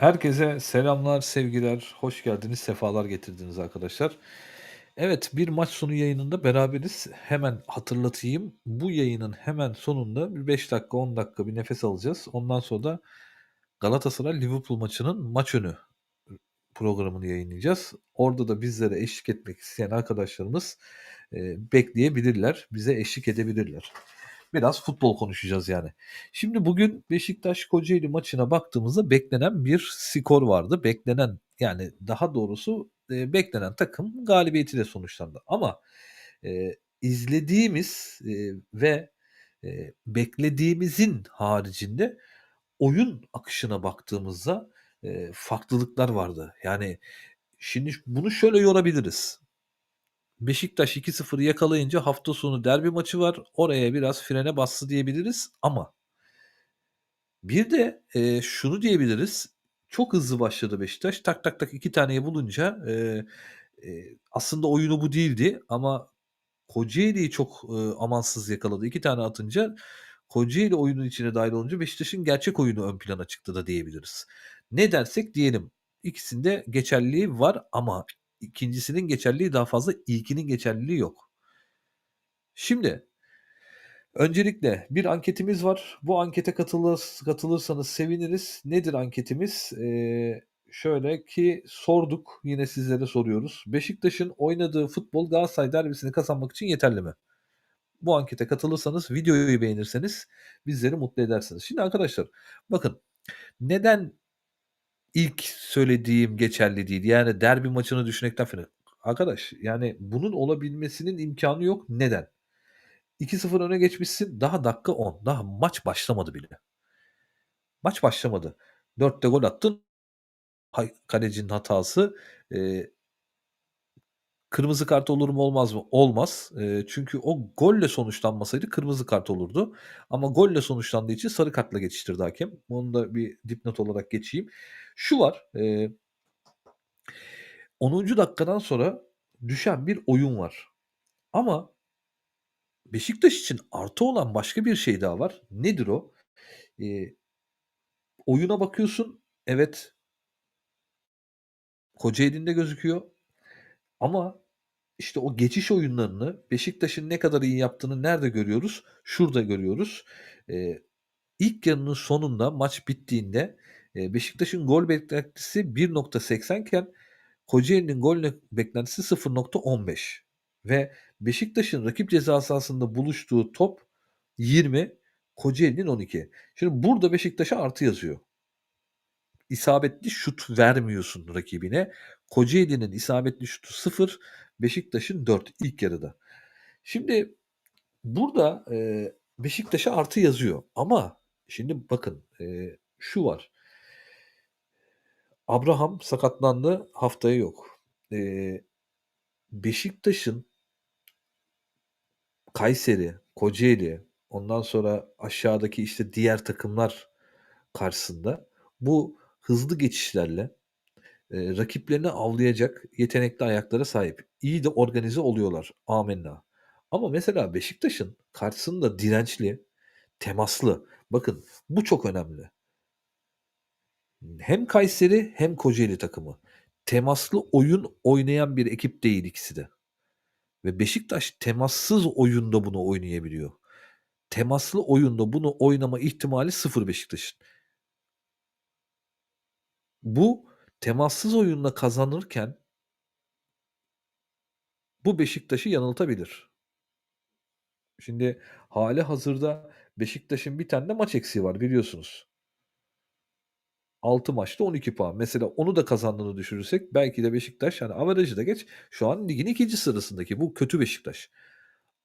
Herkese selamlar, sevgiler, hoş geldiniz, sefalar getirdiniz arkadaşlar. Evet, bir maç sonu yayınında beraberiz. Hemen hatırlatayım. Bu yayının hemen sonunda bir 5 dakika, 10 dakika bir nefes alacağız. Ondan sonra da Galatasaray-Liverpool maçının maç önü programını yayınlayacağız. Orada da bizlere eşlik etmek isteyen arkadaşlarımız eee, bekleyebilirler, bize eşlik edebilirler. Biraz futbol konuşacağız yani. Şimdi bugün Beşiktaş-Kocaeli maçına baktığımızda beklenen bir skor vardı. Beklenen yani daha doğrusu eee, beklenen takım galibiyetiyle sonuçlandı. Ama eee, izlediğimiz eee, ve eee, beklediğimizin haricinde oyun akışına baktığımızda eee, farklılıklar vardı. Yani şimdi bunu şöyle yorabiliriz. Beşiktaş 2-0'ı yakalayınca hafta sonu derbi maçı var. Oraya biraz frene bastı diyebiliriz ama bir de, eee, şunu diyebiliriz. Çok hızlı başladı Beşiktaş. Tak tak tak 2 taneyi bulunca, eee, eee, aslında oyunu bu değildi ama Kocaeli'yi çok, ııı, amansız yakaladı. 2 tane atınca Kocaeli oyunun içine dâhil olunca Beşiktaş'ın gerçek oyunu ön plana çıktı da diyebiliriz. Ne dersek diyelim. İkisinde geçerliliği var ama ikincisinin geçerliliği daha fazla, ilkinin geçerliliği yok. Şimdi öncelikle bir anketimiz var. Bu ankete katılır katılırsanız seviniriz. Nedir anketimiz? Eee, şöyle ki sorduk, yine sizlere soruyoruz. Beşiktaş'ın oynadığı futbol Galatasaray derbisini kazanmak için yeterli mi? Bu ankete katılırsanız, videoyu beğenirseniz bizleri mutlu edersiniz. Şimdi arkadaşlar bakın neden ilk söylediğim geçerli değil? Yani derbi maçını düşünmekten falan. Arkadaş yani bunun olabilmesinin imkânı yok. Neden? 2-0 öne geçmişsin. Daha dakika 10. Daha maç başlamadı bile. Maç başlamadı. 4 de gol attın. Kalecinin hatası. Eee Kırmızı kart olur mu olmaz mı? Olmaz. Eee, çünkü o golle sonuçlanmasaydı kırmızı kart olurdu. Ama golle sonuçlandığı için sarı kartla geçiştirdi hakem. Onu da bir dipnot olarak geçeyim. Şu var, eee 10. dakikadan sonra düşen bir oyun var. Ama Beşiktaş için artı olan başka bir şey daha var. Nedir o? Eee oyuna bakıyorsun. Evet Kocaeli'nde gözüküyor. Ama işte o geçiş oyunlarını Beşiktaş'ın ne kadar iyi yaptığını nerede görüyoruz? Şurada görüyoruz. Eee, ilk yarının sonunda maç bittiğinde, Beşiktaş'ın gol beklentisi 1.80 iken Kocaeli'nin gol beklentisi 0.15 ve Beşiktaş'ın rakip ceza sahasında buluştuğu top 20, Kocaeli'nin 12. Şimdi burada Beşiktaş'a artı yazıyor. İsabetli şut vermiyorsun rakibine. Kocaeli'nin isabetli şutu 0, Beşiktaş'ın 4 ilk yarıda. Şimdi burada, eee, Beşiktaş'a artı yazıyor ama şimdi bakın, eee, şu var. Abraham sakatlandı, haftaya yok. Eee, Beşiktaş'ın Kayseri, Kocaeli, ondan sonra aşağıdaki, işte, diğer takımlar karşısında bu hızlı geçişlerle, eee, rakiplerini avlayacak yetenekli ayaklara sahip. İyi de organize oluyorlar. Amenna. Ama mesela Beşiktaş'ın karşısında dirençli, temaslı, bakın bu çok önemli. Hem Kayseri hem Kocaeli takımı. Temaslı oyun oynayan bir ekip değil ikisi de. Ve Beşiktaş temassız oyunda bunu oynayabiliyor. Temaslı oyunda bunu oynama ihtimali 0 Beşiktaş'ın. Bu temassız oyunla kazanırken bu Beşiktaş'ı yanıltabilir. Şimdi hâlihazırda Beşiktaş'ın bir tane de maç eksiği var biliyorsunuz. 6 maçta 12 puan. Mesela onu da kazandığını düşünürsek belki de Beşiktaş, hani, averajı da geç, şu an ligin 2. sırasındaki. Bu kötü Beşiktaş.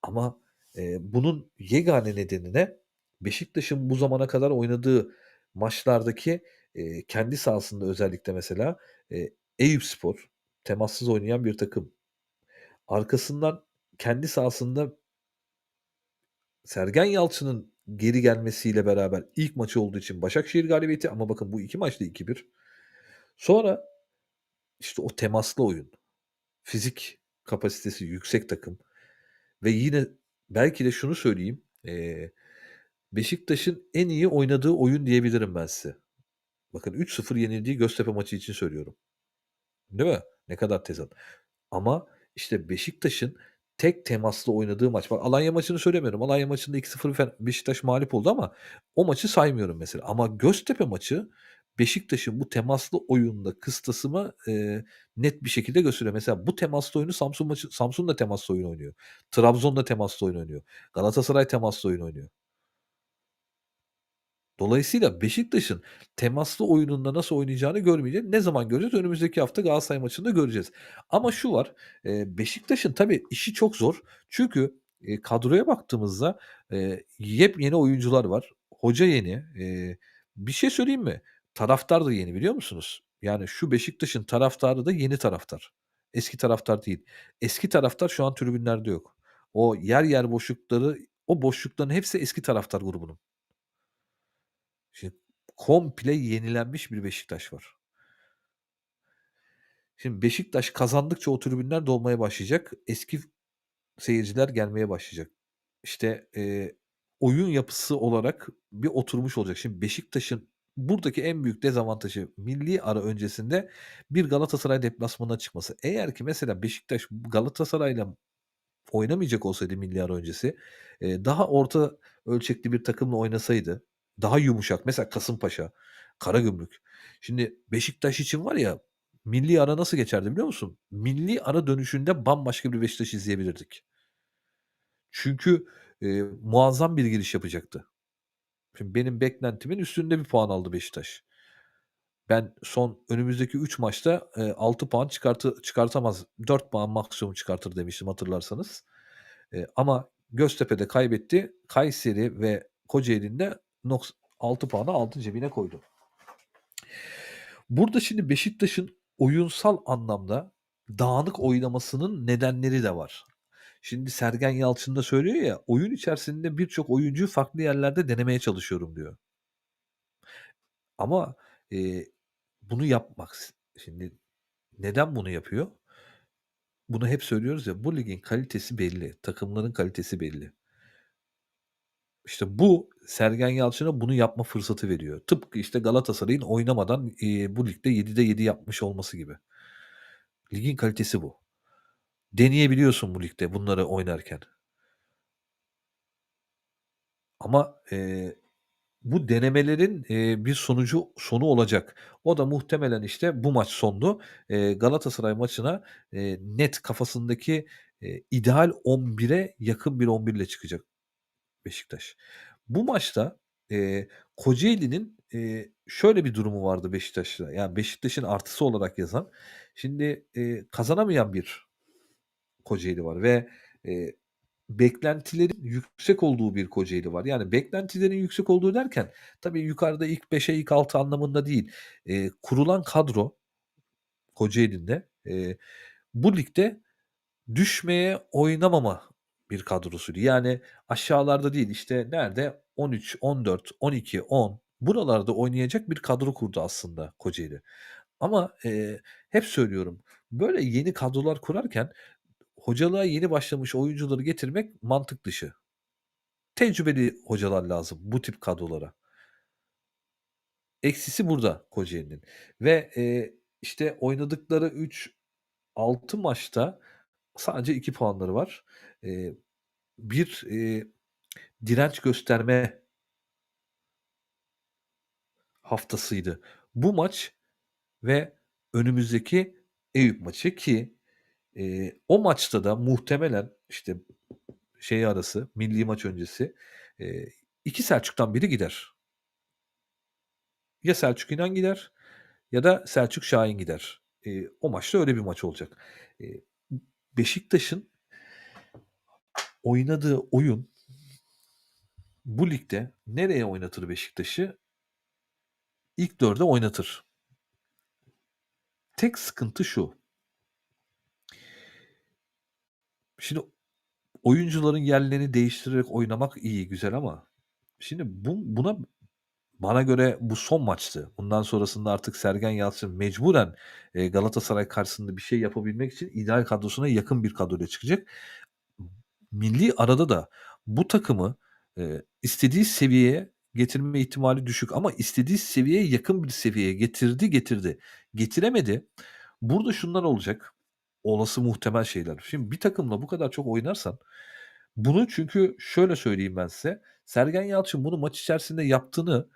Ama, eee, bunun yegane nedeni ne? Beşiktaş'ın bu zamana kadar oynadığı maçlardaki, eee, kendi sahasında özellikle mesela, eee, Eyüpspor temassız oynayan bir takım. Arkasından kendi sahasında Sergen Yalçın'ın geri gelmesiyle beraber ilk maçı olduğu için Başakşehir galibiyeti ama bakın bu 2 maç da 2-1. Sonra, işte, o temaslı oyun, fizik kapasitesi yüksek takım ve yine belki de şunu söyleyeyim, eee, Beşiktaş'ın en iyi oynadığı oyun diyebilirim ben size. Bakın 3-0 yenildiği Göztepe maçı için söylüyorum. Değil mi? Ne kadar tezat. Ama işte Beşiktaş'ın tek temaslı oynadığı maç. Bak Alanya maçını söylemiyorum. Alanya maçında 2-0 fen Beşiktaş mağlup oldu ama o maçı saymıyorum mesela. Ama Göztepe maçı Beşiktaş'ın bu temaslı oyunda kıstasımı, eee, net bir şekilde gösteriyor. Mesela bu temaslı oyunu Samsun maçı Samsun da temaslı oyun oynuyor. Trabzon da temaslı oyun oynuyor. Galatasaray temaslı oyun oynuyor. Dolayısıyla Beşiktaş'ın temaslı oyununda nasıl oynayacağını görmeyeceğiz. Ne zaman göreceğiz? Önümüzdeki hafta Galatasaray maçında göreceğiz. Ama şu var, eee, Beşiktaş'ın tabii işi çok zor. Çünkü, eee, kadroya baktığımızda, eee, yepyeni oyuncular var. Hoca yeni. Bir şey söyleyeyim mi? Taraftar da yeni biliyor musunuz? Yani şu Beşiktaş'ın taraftarı da yeni taraftar. Eski taraftar değil. Eski taraftar şu an tribünlerde yok. O yer yer boşlukları, o boşlukların hepsi eski taraftar grubunun. Şimdi komple yenilenmiş bir Beşiktaş var. Şimdi Beşiktaş kazandıkça o tribünler dolmaya başlayacak. Eski seyirciler gelmeye başlayacak. İşte, eee, oyun yapısı olarak bir oturmuş olacak. Şimdi Beşiktaş'ın buradaki en büyük dezavantajı milli ara öncesinde bir Galatasaray deplasmanına çıkması. Eğer ki mesela Beşiktaş Galatasaray'la oynamayacak olsaydı milli ara öncesi, daha orta ölçekli bir takımla oynasaydı, daha yumuşak mesela Kasımpaşa, Karagümrük. Şimdi Beşiktaş için var ya, milli ara nasıl geçerdi biliyor musun? Milli ara dönüşünde bambaşka bir Beşiktaş izleyebilirdik. Çünkü, eee, muazzam bir giriş yapacaktı. Şimdi benim beklentimin üstünde bir puan aldı Beşiktaş. Ben son önümüzdeki 3 maçta, eee, 6 puan çıkartı çıkartamaz, 4 puan maksimum çıkartır demiştim hatırlarsanız. Eee, ama Göztepe'de kaybetti. Kayseri ve Kocaeli'nin de noks 6 puanı aldı cebine koydu. Burada şimdi Beşiktaş'ın oyunsal anlamda dağınık oynamasının nedenleri de var. Şimdi Sergen Yalçın da söylüyor ya, oyun içerisinde birçok oyuncuyu farklı yerlerde denemeye çalışıyorum diyor. Ama, eee, bunu yapmak şimdi neden bunu yapıyor? Bunu hep söylüyoruz ya, bu ligin kalitesi belli, takımların kalitesi belli. İşte bu Sergen Yalçın'a bunu yapma fırsatı veriyor. Tıpkı işte Galatasaray'ın oynamadan, eee, bu ligde 7'de 7 yapmış olması gibi. Ligin kalitesi bu. Deneyebiliyorsun bu ligde bunları oynarken. Ama, eee, bu denemelerin, eee, bir sonucu sonu olacak. O da muhtemelen işte bu maç sondu. Eee, Galatasaray maçına, eee, net kafasındaki, eee, ideal 11'e yakın bir 11 ile çıkacak Beşiktaş. Bu maçta, eee, Kocaeli'nin, eee, şöyle bir durumu vardı Beşiktaş'la, yani Beşiktaş'ın artısı olarak yazan. Şimdi, eee, kazanamayan bir Kocaeli var ve, eee, beklentilerin yüksek olduğu bir Kocaeli var. Yani beklentilerin yüksek olduğu derken tabii yukarıda ilk 5'e ilk 6 anlamında değil. Eee, kurulan kadro Kocaeli'nde, eee, bu ligde düşmeye oynamama bir kadrosuydu. Yani aşağılarda değil, işte nerede 13, 14, 12, 10 buralarda oynayacak bir kadro kurdu aslında Kocaeli. Ama, eee, hep söylüyorum, böyle yeni kadrolar kurarken hocalığa yeni başlamış oyuncuları getirmek mantık dışı. Tecrübeli hocalar lazım bu tip kadrolara. Eksisi burada Kocaeli'nin ve, eee, işte oynadıkları 3-6 maçta sadece 2 puanları var. Eee, bir, eee, direnç gösterme haftasıydı. Bu maç ve önümüzdeki Eyüp maçı ki, eee, o maçta da muhtemelen işte şey arası, millî maç öncesi, eee, 2 Selçuk'tan biri gider. Ya Selçuk İnan gider ya da Selçuk Şahin gider. Eee, o maç da öyle bir maç olacak. Eee, Beşiktaş'ın oynadığı oyun bu ligde nereye oynatır Beşiktaş'ı? İlk 4'e oynatır. Tek sıkıntı şu Şimdi oyuncuların yerlerini değiştirerek oynamak iyi, güzel ama şimdi bu buna bana göre bu son maçtı. Bundan sonrasında artık Sergen Yalçın mecburen, eee, Galatasaray karşısında bir şey yapabilmek için ideal kadrosuna yakın bir kadroyla çıkacak. Milli arada da bu takımı, eee, istediği seviyeye getirme ihtimali düşük ama istediği seviyeye yakın bir seviyeye getirdi, getirdi. Getiremedi. Burada şunlar olacak. Olası muhtemel şeyler. Şimdi bir takımla bu kadar çok oynarsan bunu çünkü şöyle söyleyeyim ben size. Sergen Yalçın bunu maç içerisinde yaptığını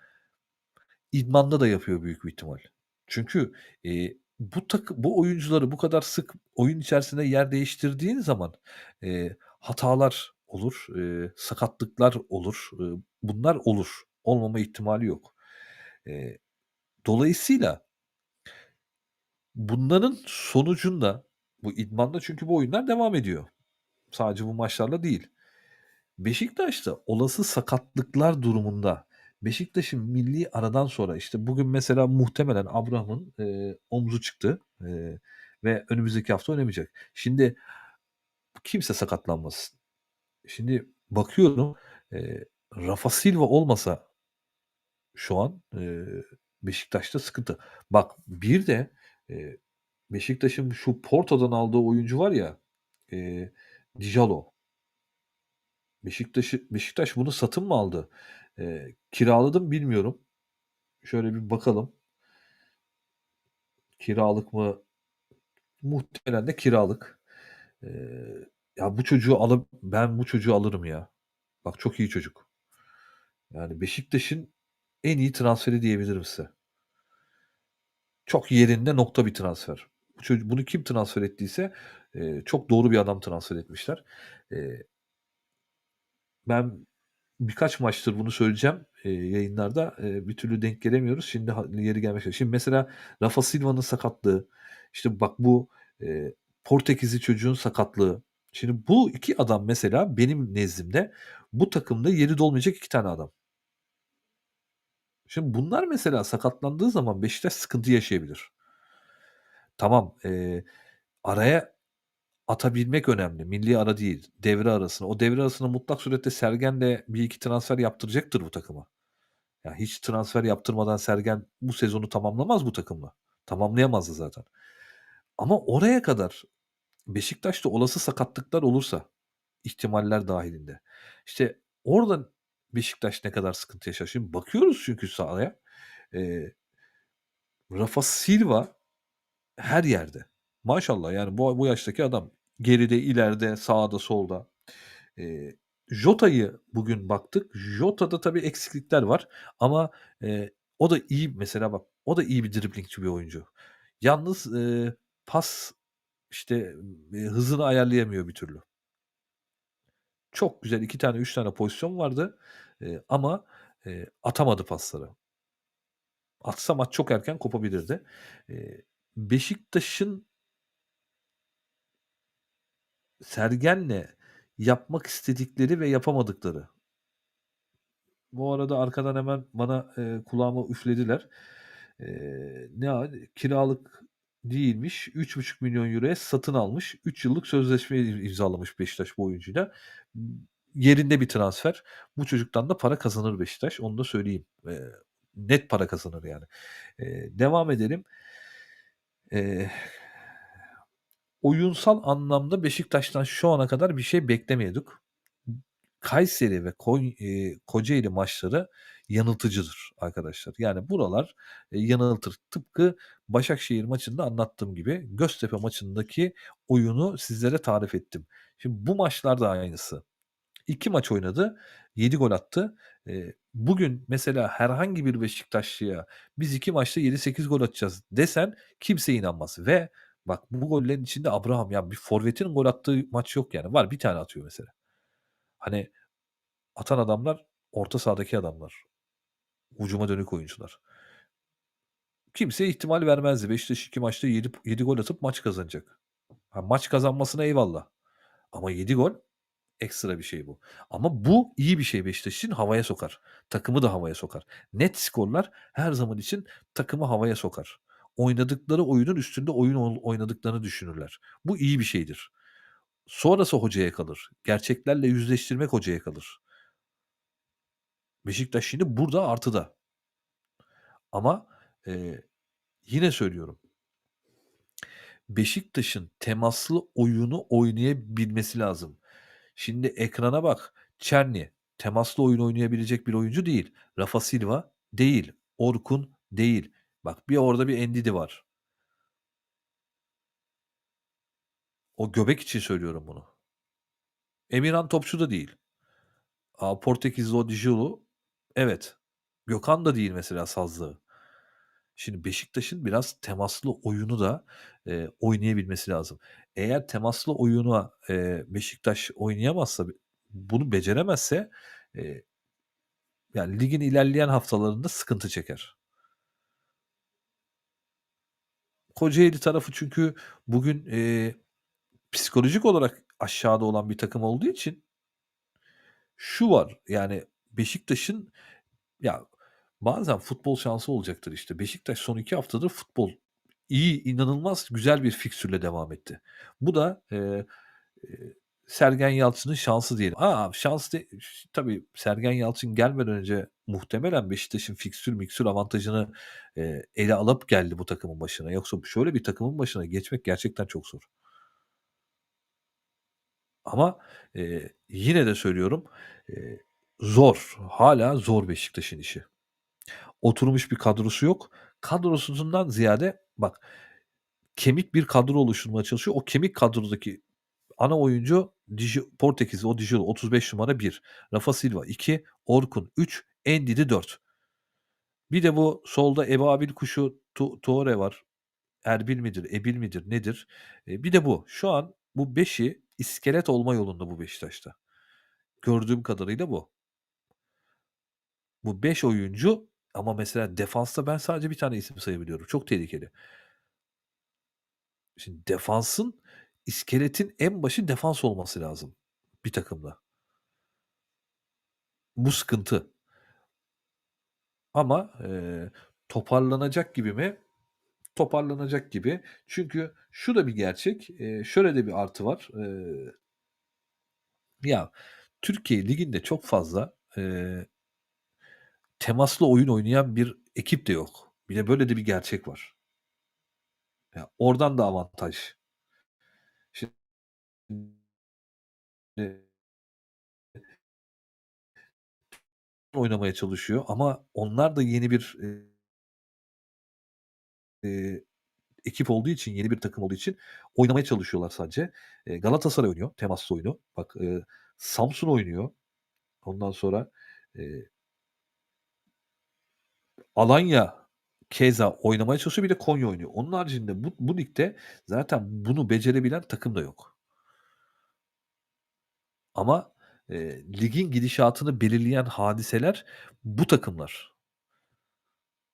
idmanda da yapıyor büyük bir ihtimal. Çünkü, eee, bu takı bu oyuncuları bu kadar sık oyun içerisinde yer değiştirdiğin zaman, eee, hatalar olur, eee, sakatlıklar olur. Iıı, bunlar olur. Olmama ihtimali yok. Eee, dolayısıyla bunların sonucunda bu idmanda çünkü bu oyunlar devam ediyor. Sadece bu maçlarla değil. Beşiktaş'ta olası sakatlıklar durumunda Beşiktaş'ın milli aradan sonra, işte, bugün mesela muhtemelen Abraham'ın, eee, omzu çıktı, eee, ve önümüzdeki hafta oynamayacak. Şimdi kimse sakatlanmasın. Şimdi bakıyorum, eee, Rafa Silva olmasa şu an, eee, Beşiktaş'ta sıkıntı. Bak bir de, eee, Beşiktaş'ın şu Porto'dan aldığı oyuncu var ya, eee, Dijalo. Beşiktaş'ı Beşiktaş bunu satın mı aldı? Eee, kiraladı mı bilmiyorum. Şöyle bir bakalım. Kiralık mı? Muhtemelen de kiralık. Ya bu çocuğu alıp ben bu çocuğu alırım ya. Bak çok iyi çocuk. Yani Beşiktaş'ın en iyi transferi diyebilirim size. Çok yerinde nokta bir transfer. Bu çocu bunu kim transfer ettiyse, eee, çok doğru bir adam transfer etmişler. Eee ben birkaç maçtır bunu söyleyeceğim, eee, yayınlarda. Eee, bir türlü denk gelemiyoruz. Şimdi yeri gelmişken. Şimdi mesela Rafa Silva'nın sakatlığı, işte bak bu, eee, Portekizli çocuğun sakatlığı. Şimdi bu 2 adam mesela benim nezdimde bu takımda yeri dolmayacak 2 tane adam. Şimdi bunlar mesela sakatlandığı zaman Beşiktaş sıkıntı yaşayabilir. Tamam, eee, araya atabilmek önemli. Milli ara değil, devre arasına. O devre arasına mutlak surette Sergen de 1-2 transfer yaptıracaktır bu takıma. Ya, hiç transfer yaptırmadan Sergen bu sezonu tamamlamaz bu takımla. Tamamlayamazdı zaten. Ama oraya kadar Beşiktaş'ta olası sakatlıklar olursa ihtimaller dâhilinde, işte, orada Beşiktaş ne kadar sıkıntı yaşar? Şimdi bakıyoruz çünkü sahaya, eee Rafa Silva her yerde. Maşallah yani bu bu yaştaki adam. Geride, ileride, sağda, solda. Eee, Jota'yı bugün baktık. Jota'da tabii eksiklikler var ama, eee, o da iyi mesela bak, o da iyi bir driblingçi bir oyuncu. Yalnız, eee, pas, işte, eee, hızını ayarlayamıyor bir türlü. Çok güzel 2 tane 3 tane pozisyon vardı, eee, ama, eee, atamadı pasları. Atsa maç çok erken kopabilirdi. Eee, Beşiktaş'ın Sergen'le yapmak istedikleri ve yapamadıkları. Bu arada arkadan hemen bana, eee, kulağıma üflediler. Eee, ne kiralık değilmiş. €3.500.000'ya satın almış. 3 yıllık sözleşme imzalamış Beşiktaş bu oyuncuyla. Yerinde bir transfer. Bu çocuktan da para kazanır Beşiktaş. Onu da söyleyeyim. Eee, net para kazanır yani. Eee, devam edelim. Eee, oyunsal anlamda Beşiktaş'tan şu ana kadar bir şey beklemiyorduk. Kayseri ve Koy eee, Kocaeli maçları yanıltıcıdır arkadaşlar. Yani buralar, eee, yanıltır. Tıpkı Başakşehir maçında anlattığım gibi Göztepe maçındaki oyunu sizlere tarif ettim. Şimdi bu maçlar da aynısı. 2 maç oynadı, 7 gol attı. Eee, bugün mesela herhangi bir Beşiktaşlıya biz 2 maçta 7-8 gol atacağız desen kimse inanmaz ve bak bu gollerin içinde Abraham ya bir forvetin gol attığı maç yok yani. Var 1 tane atıyor mesela. Hani atan adamlar orta sahadaki adamlar. Hücuma dönük oyuncular. Kimse ihtimal vermezdi. Beşiktaş 2 maçta 7 p 7 gol atıp maç kazanacak. Ha, maç kazanmasına eyvallah ama 7 gol ekstra bir şey bu. Ama bu iyi bir şey Beşiktaş için havaya sokar. Takımı da havaya sokar. Net skorlar her zaman için takımı havaya sokar. Oynadıkları oyunun üstünde oyun oynadıklarını düşünürler. Bu iyi bir şeydir. Sonrası hocaya kalır. Gerçeklerle yüzleştirmek hocaya kalır. Beşiktaş şimdi burada artıda. Ama, eee, yine söylüyorum. Beşiktaş'ın temaslı oyunu oynayabilmesi lazım. Şimdi ekrana bak. Czerny temaslı oyun oynayabilecek bir oyuncu değil. Rafa Silva değil. Orkun değil. Bak bir orada bir Ndidi var. O göbek için söylüyorum bunu. Emirhan Topçu da değil. Portekizli o Djulu evet. Gökhan da değil mesela sazlığı. Şimdi Beşiktaş'ın biraz temaslı oyunu da, eee, oynayabilmesi lazım. Eğer temaslı oyuna, eee, Beşiktaş oynayamazsa, bunu beceremezse, eee yani ligin ilerleyen haftalarında sıkıntı çeker. Kocaeli tarafı çünkü bugün, eee, psikolojik olarak aşağıda olan bir takım olduğu için şu var, yani Beşiktaş'ın ya bazen futbol şansı olacaktır işte. Beşiktaş son 2 haftadır futbol iyi, inanılmaz güzel bir fikstürle devam etti. Bu da, eee, eee, Sergen Yalçın'ın şansı diyelim. A, şans de tabii Sergen Yalçın gelmeden önce muhtemelen Beşiktaş'ın fikstür miksür avantajını, eee, ele alıp geldi bu takımın başına. Yoksa şöyle bir takımın başına geçmek gerçekten çok zor. Ama, eee, yine de söylüyorum, eee, zor. Hâlâ zor Beşiktaş'ın işi. Oturmuş bir kadrosu yok. Kadrosundan ziyade bak, kemik bir kadro oluşturmaya çalışıyor. O kemik kadrodaki ana oyuncu Dji Portekizli o Djilo 35 numara 1, Rafa Silva 2, Orkun 3, Ndidi 4. Bir de bu solda ebabil kuşu Tu Toure var. Erbil midir, Ebil midir nedir? Eee, bir de bu. Şu an bu 5'i iskelet olma yolunda bu Beşiktaş'ta. Gördüğüm kadarıyla bu. Bu 5 oyuncu ama mesela defansta ben sadece 1 tane isim sayabiliyorum. Çok tehlikeli. Şimdi defansın, iskeletin en başı defans olması lazım bir takımda. Bu sıkıntı. Ama, eee, toparlanacak gibi mi? Toparlanacak gibi. Çünkü şu da bir gerçek, eee, şöyle de bir artı var. Eee ya, Türkiye Ligi'nde çok fazla, eee temaslı oyun oynayan bir ekip de yok. Bir de böyle de bir gerçek var. Ya, oradan da avantaj. Şimdi oynamaya çalışıyor ama onlar da yeni bir, eee eee, ekip olduğu için, yeni bir takım olduğu için oynamaya çalışıyorlar sadece. Eee, Galatasaray oynuyor temaslı oyunu. Bak, eee, Samsun oynuyor. Ondan sonra, eee Alanya keza oynamaya çalışıyor. Bir de Konya oynuyor. Onun haricinde bu bu ligde zaten bunu becerebilen takım da yok. Ama, eee, ligin gidişatını belirleyen hadiseler bu takımlar.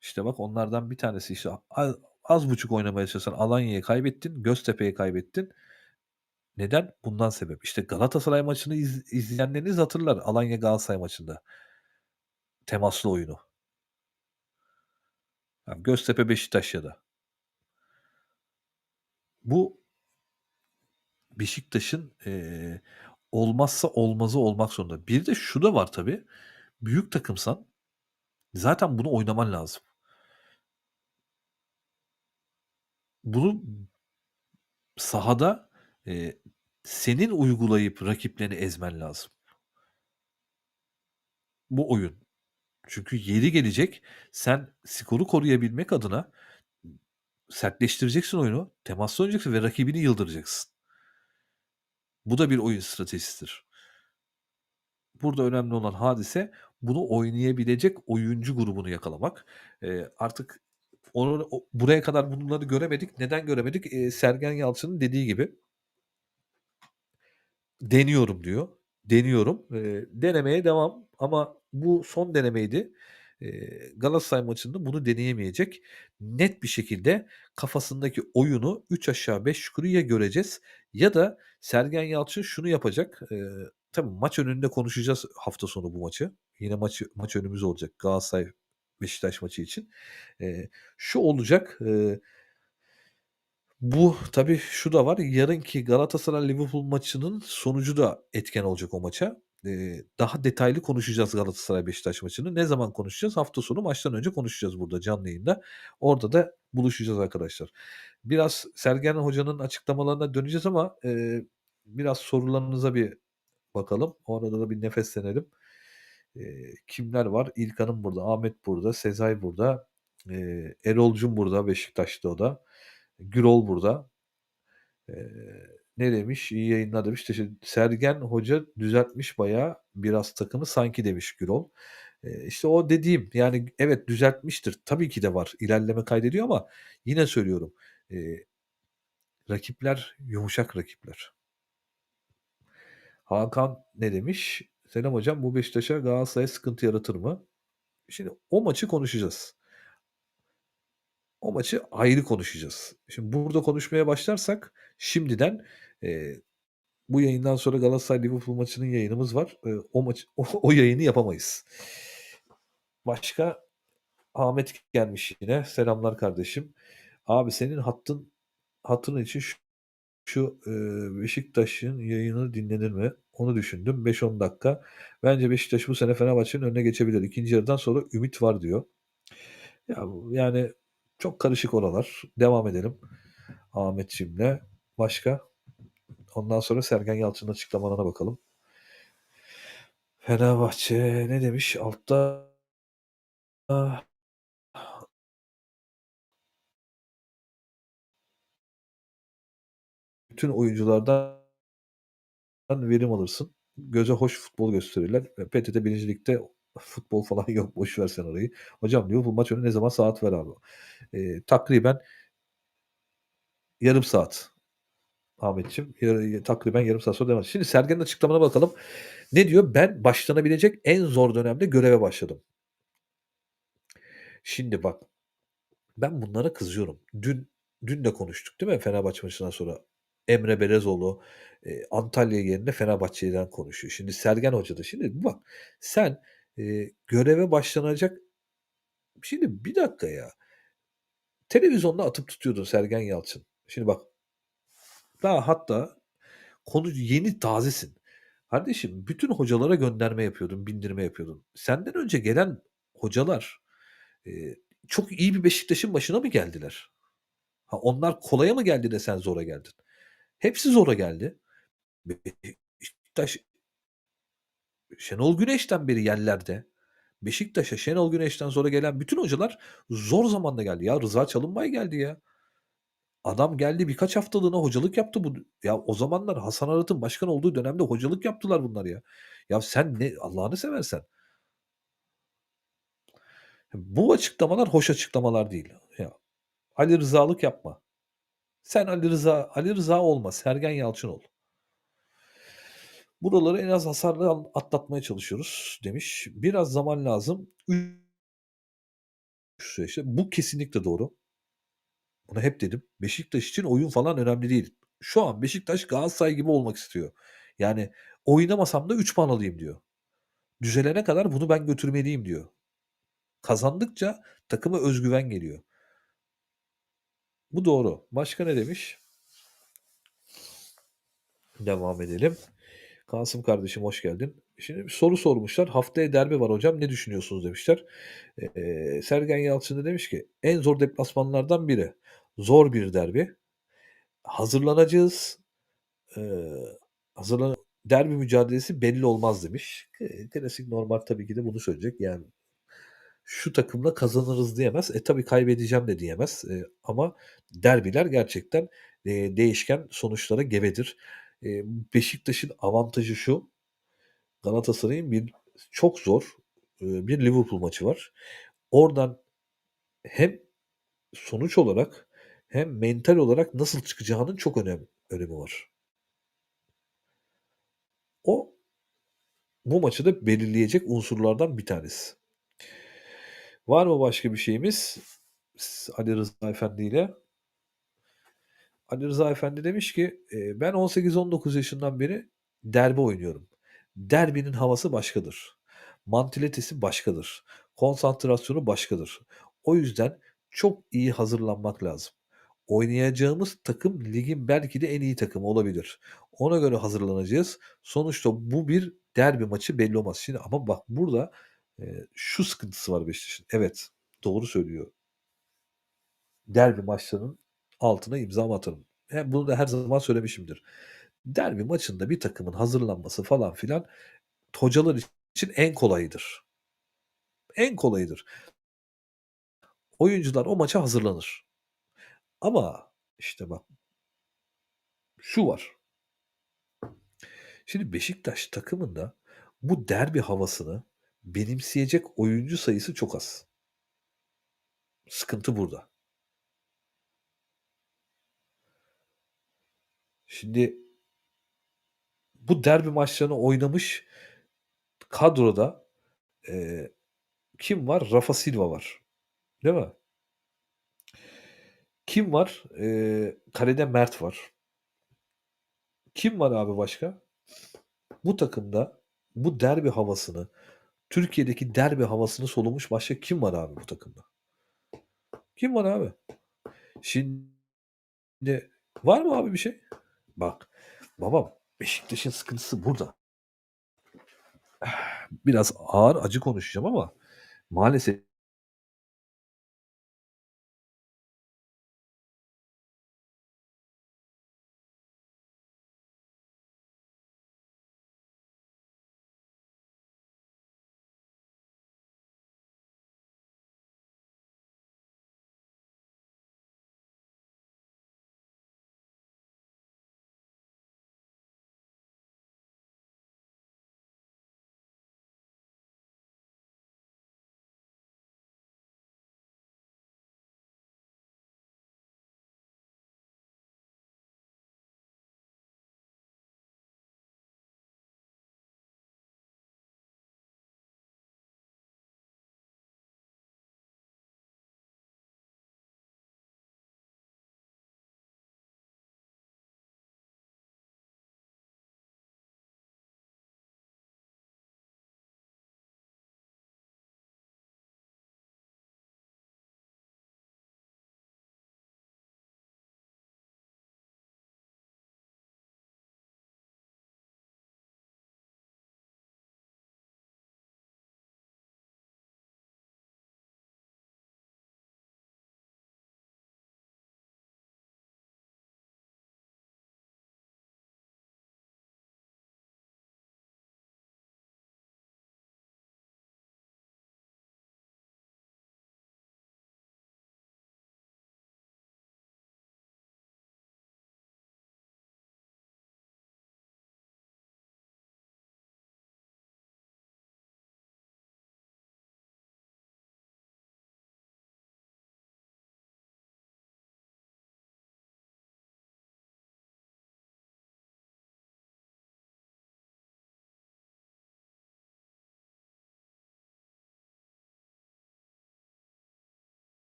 İşte bak onlardan bir tanesi işte a az buçuk oynamaya çalışan Alanya'ya kaybettin, Göztepe'ye kaybettin. Neden? Bundan sebep. İşte Galatasaray maçını iz izleyenleriniz hatırlar Alanya Galatasaray maçında. Temaslı oyunu. Göztepe Beşiktaş ya da. Bu Beşiktaş'ın, eee, olmazsa olmazı olmak zorunda. Bir de şu da var tabii. Büyük takımsan zaten bunu oynaman lazım. Bunu sahada, eee, senin uygulayıp rakiplerini ezmen lazım. Bu oyun. Çünkü yeri gelecek sen skoru koruyabilmek adına sertleştireceksin oyunu, temaslı oynayacaksın ve rakibini yıldıracaksın. Bu da bir oyun stratejisidir. Burada önemli olan hadise bunu oynayabilecek oyuncu grubunu yakalamak. Eee, artık onu buraya kadar bunları göremedik. Neden göremedik? Eee, Sergen Yalçın'ın dediği gibi "Deniyorum." diyor. "Deniyorum." Eee, denemeye devam ama bu son denemeydi. Galatasaray maçında bunu deneyemeyecek. Net bir şekilde kafasındaki oyunu 3 aşağı 5 yukarı ya göreceğiz ya da Sergen Yalçın şunu yapacak. Eee, tabii maç önünde konuşacağız hafta sonu bu maçı. Yine maç maç önümüzde olacak Galatasaray Beşiktaş maçı için. Eee, şu olacak, eee bu tabii şu da var, yarınki Galatasaray Liverpool maçının sonucu da etken olacak o maça. Daha detaylı konuşacağız Galatasaray Beşiktaş maçını. Ne zaman konuşacağız? Hafta sonu maçtan önce konuşacağız burada canlı yayında. Orada da buluşacağız arkadaşlar. Biraz Sergen Hoca'nın açıklamalarına döneceğiz ama, eee, biraz sorularınıza bir bakalım. O arada da bir nefeslenelim. Eee, kimler var? İlkan'ım burada, Ahmet burada, Sezai burada, eee, Erol'cum burada, Beşiktaşlı o da. Gürol burada. Eee, ne demiş? İyi yayınlar demiş. Teşe Sergen Hoca düzeltmiş bayağı biraz takımı sanki demiş Gürol. Eee, işte o dediğim yani evet düzeltmiştir. Tabii ki de var. İlerleme kaydediyor ama yine söylüyorum. Eee, rakipler yumuşak rakipler. Hakan ne demiş? Selam hocam bu Beşiktaş'a Galatasaray'a sıkıntı yaratır mı? Şimdi o maçı konuşacağız. O maçı ayrı konuşacağız. Şimdi burada konuşmaya başlarsak şimdiden, eee, bu yayından sonra Galatasaray Liverpool maçının yayınımız var. Eee, o maçı o o yayını yapamayız. Başka Ahmet gelmiş yine. Selamlar kardeşim. Abi senin hattın hatırın için şu şu, eee, Beşiktaş'ın yayını dinlenir mi? Onu düşündüm. 5-10 dakika. Bence Beşiktaş bu sene Fenerbahçe'nin önüne geçebilir. 2. yarıdan sonra ümit var diyor. Ya, yani çok karışık oralar. Devam edelim Ahmetciğimle. Başka? Ondan sonra Sergen Yalçın'ın açıklamalarına bakalım. Fenerbahçe ne demiş? Altta bütün oyunculardan verim alırsın. Göze hoş futbol gösterirler. E, PTT 1. Lig'de futbol falan yok. Boş ver sen orayı. Hocam Liverpool maç önü ne zaman? Saat ver abi. Eee, takriben yarım saat Ahmetciğim. Yarı takriben yarım saat sonra devam Şimdi Sergen'in açıklamalarına bakalım. Ne diyor? Ben başlanabilecek en zor dönemde göreve başladım. Şimdi bak, ben bunlara kızıyorum. Dün dün de konuştuk değil mi Fenerbahçe maçından sonra? Emre Belezoğlu, eee, Antalya yerine Fenerbahçe'den konuşuyor. Şimdi Sergen Hoca da şimdi bak sen, eee, göreve başlanacak Şimdi bir dakika ya. Televizyonda atıp tutuyordun Sergen Yalçın. Şimdi bak daha hatta konu yeni tazesin. Kardeşim bütün hocalara gönderme yapıyordun, bindirme yapıyordun. Senden önce gelen hocalar, eee, çok iyi bir Beşiktaş'ın başına mı geldiler? Ha, onlar kolaya mı geldi de sen zora geldin? Hepsi zora geldi. Beşiktaş Şenol Güneş'ten beri yerlerde. Beşiktaş'a Şenol Güneş'ten sonra gelen bütün hocalar zor zamanda geldi. Ya Rıza Çalınbay geldi ya. Adam geldi birkaç haftalığına hocalık yaptı bu ya o zamanlar Hasan Arat'ın başkan olduğu dönemde hocalık yaptılar bunlar ya. Ya sen ne Allah'ını seversen. Bu açıklamalar hoş açıklamalar değil. Ya Ali Rıza'lık yapma. Sen Ali Rıza Ali Rıza olma, Sergen Yalçın ol. Buraları en az hasarlı atlatmaya çalışıyoruz demiş. Biraz zaman lazım. süreçte. Bu kesinlikle doğru. Bunu hep dedim. Beşiktaş için oyun falan önemli değil. Şu an Beşiktaş Galatasaray gibi olmak istiyor. Yani oynamasam da 3 puan alayım diyor. Düzelene kadar bunu ben götürmeliyim diyor. Kazandıkça takıma özgüven geliyor. Bu doğru. Başka ne demiş? Devam edelim. Kasım kardeşim hoş geldin. Şimdi soru sormuşlar. Haftaya derbi var hocam ne düşünüyorsunuz demişler. Eee, Sergen Yalçın da demiş ki en zor deplasmanlardan biri. Zor bir derbi. Hazırlanacağız. Eee, hazırlan derbi mücadelesi belli olmaz demiş. Klasik normal tabii ki de bunu söyleyecek. Yani şu takımla kazanırız diyemez. E tabii kaybedeceğim de diyemez. Eee, ama derbiler gerçekten, eee, değişken sonuçlara gebedir. Eee, Beşiktaş'ın avantajı şu, Galatasaray'ın bir çok zor, eee, bir Liverpool maçı var. Oradan hem sonuç olarak hem mental olarak nasıl çıkacağının çok önem önemi var. O bu maçı da belirleyecek unsurlardan bir tanesi. Var mı başka bir şeyimiz? Ali Rıza Efendi ile? Ali Rıza Efendi demiş ki, eee, "Ben 18-19 yaşından beri derbi oynuyorum. Derbinin havası başkadır. Mantilitesi başkadır. Konsantrasyonu başkadır. O yüzden çok iyi hazırlanmak lazım. Oynayacağımız takım ligin belki de en iyi takımı olabilir. Ona göre hazırlanacağız. Sonuçta bu bir derbi maçı belli olmaz." Şimdi ama bak burada, eee, şu sıkıntısı var Beşiktaş'ın. Evet, doğru söylüyor. Derbi maçlarının altına imzamı atarım. He, bunu da her zaman söylemişimdir. Derbi maçında bir takımın hazırlanması falan filan hocalar için en kolayıdır. En kolayıdır. Oyuncular o maça hazırlanır. Ama işte bak şu var. Şimdi Beşiktaş takımında bu derbi havasını benimseyecek oyuncu sayısı çok az. Sıkıntı burada. Şimdi bu derbi maçlarını oynamış kadroda, eee, kim var? Rafa Silva var. Değil mi? Kim var? Eee, kalede Mert var. Kim var abi başka? Bu takımda bu derbi havasını, Türkiye'deki derbi havasını solumuş başka kim var abi bu takımda? Kim var abi? Şimdi var mı abi bir şey? Bak, babam Beşiktaş'ın sıkıntısı burada. Biraz ağır, acı konuşacağım ama maalesef